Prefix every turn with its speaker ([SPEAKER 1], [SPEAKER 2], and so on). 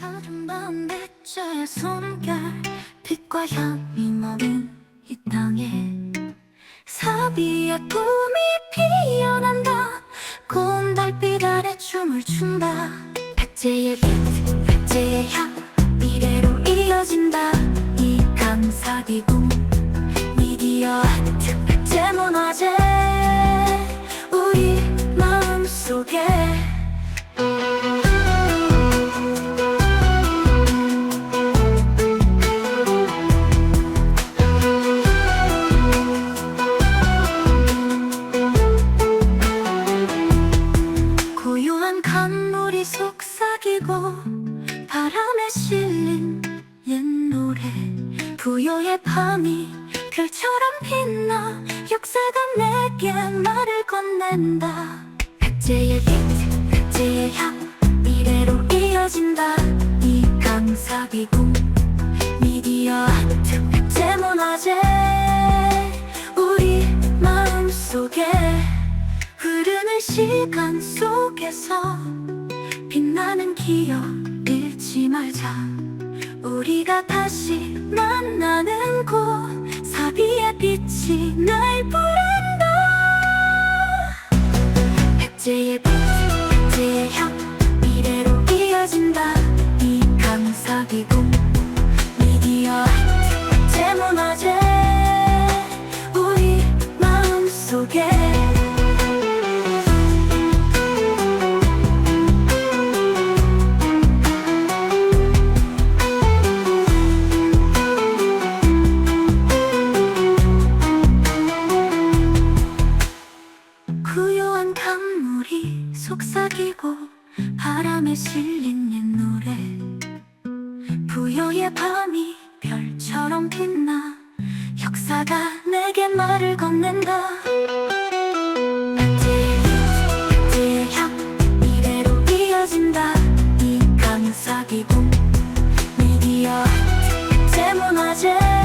[SPEAKER 1] 아름다운 백자의 숨결 빛과 향이 머문 이 땅에 사비의 꿈이 피어난다. 고운 달빛 아래 춤을 춘다. 백제의 빛 백제의 향 미래로 이어진다. 이 감사기궁 미디어 아트 백제 문화재 속삭이고 바람에 실린 옛 노래. 부여의 밤이 별처럼 빛나 역사가 내게 말을 건넨다. 백제의 빛 백제의 향 미래로 이어진다. 이 강사기궁 미디어 아트 백제 문화재. 우리 마음속에 흐르는 시간 속에서 빛나는 기억 잃지 말자. 우리가 다시 만나는 곳 사비의 빛이 날 부른다. 백제의 빛 백제의 향 미래로 이어진다. 이 강사기궁 미디어 아트 백제 문화재. 우리 마음속에 속삭이고 바람에 실린 옛 노래. 부여의 밤이 별처럼 빛나 역사가 내게 말을 건넨다. 이대로 미디어 재문화재.